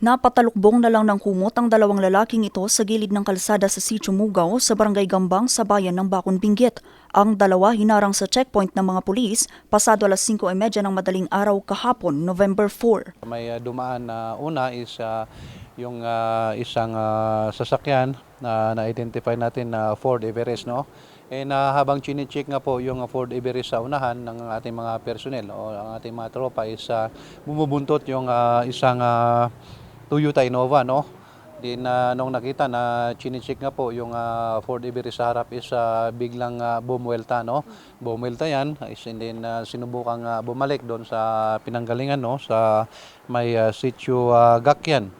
Napatalukbong na lang ng kumot ang dalawang lalaking ito sa gilid ng kalsada sa Sitio Mugaw sa barangay Gambang sa bayan ng Bakon Binggit. Ang dalawa hinarang sa checkpoint ng mga pulis pasado alas 5.30 ng madaling araw kahapon, November 4. May uh, dumaan na una is uh, yung uh, isang uh, sasakyan na na-identify natin na Ford Everest no. And uh, habang chine-check nga po yung Ford Everest sa unahan ng ating mga personnel o ang ating mga tropa is uh, bumubuntot yung uh, isang uh, Toyota Innova no. Din uh, nung nakita na chine-check nga po yung uh, Ford Everest sa harap is uh, biglang uh, bumuelta no. Bumuelta yan is and then uh, sinubukang uh, bumalik doon sa pinanggalingan no sa may uh, sitio uh, Gakyan.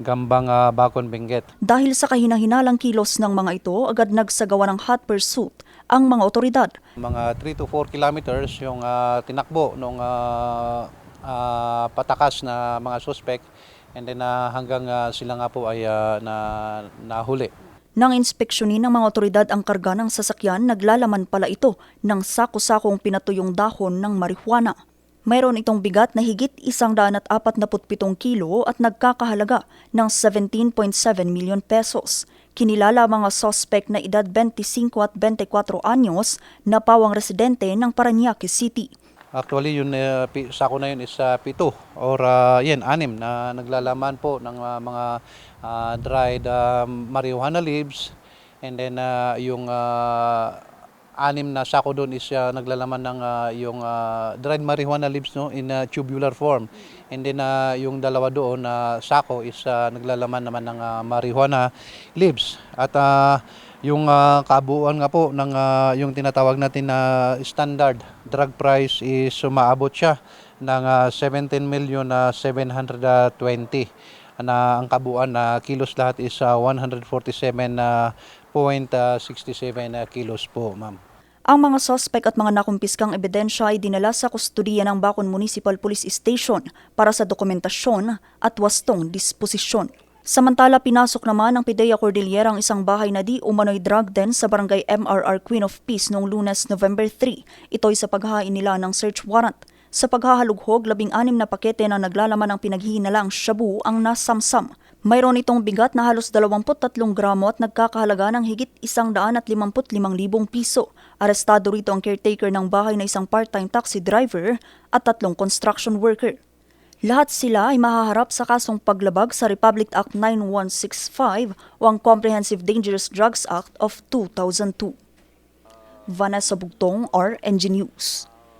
Gambang uh, Bakon Benguet. Dahil sa kahinahinalang kilos ng mga ito, agad nagsagawa ng hot pursuit ang mga otoridad. Mga 3 to 4 kilometers yung uh, tinakbo nung uh, uh, patakas na mga suspect and then uh, hanggang uh, sila nga po ay uh, na nahuli. Nang inspeksyonin ng mga otoridad ang karga ng sasakyan, naglalaman pala ito ng sako-sakong pinatuyong dahon ng marihuana. Mayroon itong bigat na higit isang daan at apat na putpitong kilo at nagkakahalaga ng 17.7 milyon pesos. Kinilala mga suspect na edad 25 at 24 anyos na pawang residente ng Paranaque City. Actually, yun, uh, pi- sako na yun is uh, pito or uh, yan, anim na naglalaman po ng uh, mga uh, dried um, marijuana leaves. And then uh, yung uh, anim na sako doon is uh, naglalaman ng uh, yung uh, dried marijuana leaves no in uh, tubular form. And then uh, yung dalawa doon na sako is uh, naglalaman naman ng uh, marijuana leaves. At uh, yung uh, kabuuan nga po ng uh, yung tinatawag natin na standard drug price is umaabot siya ng uh, 17 million na 720 na ang kabuuan na kilos lahat is uh, 147.67 uh, kilos po, ma'am. Ang mga suspect at mga nakumpiskang ebidensya ay dinala sa kustudiya ng Bacon Municipal Police Station para sa dokumentasyon at wastong disposisyon. Samantala, pinasok naman ng Pidea Cordillera ang isang bahay na di umano'y drug den sa barangay MRR Queen of Peace noong lunes November 3. Ito'y sa paghahain nila ng search warrant. Sa paghahalughog, labing-anim na pakete na naglalaman ng pinaghihinalaang shabu ang nasamsam. Mayroon itong bigat na halos 23 gramo at nagkakahalaga ng higit 155,000 piso. Arestado rito ang caretaker ng bahay na isang part-time taxi driver at tatlong construction worker. Lahat sila ay mahaharap sa kasong paglabag sa Republic Act 9165 o ang Comprehensive Dangerous Drugs Act of 2002. Vanessa Bugtong, RNG News.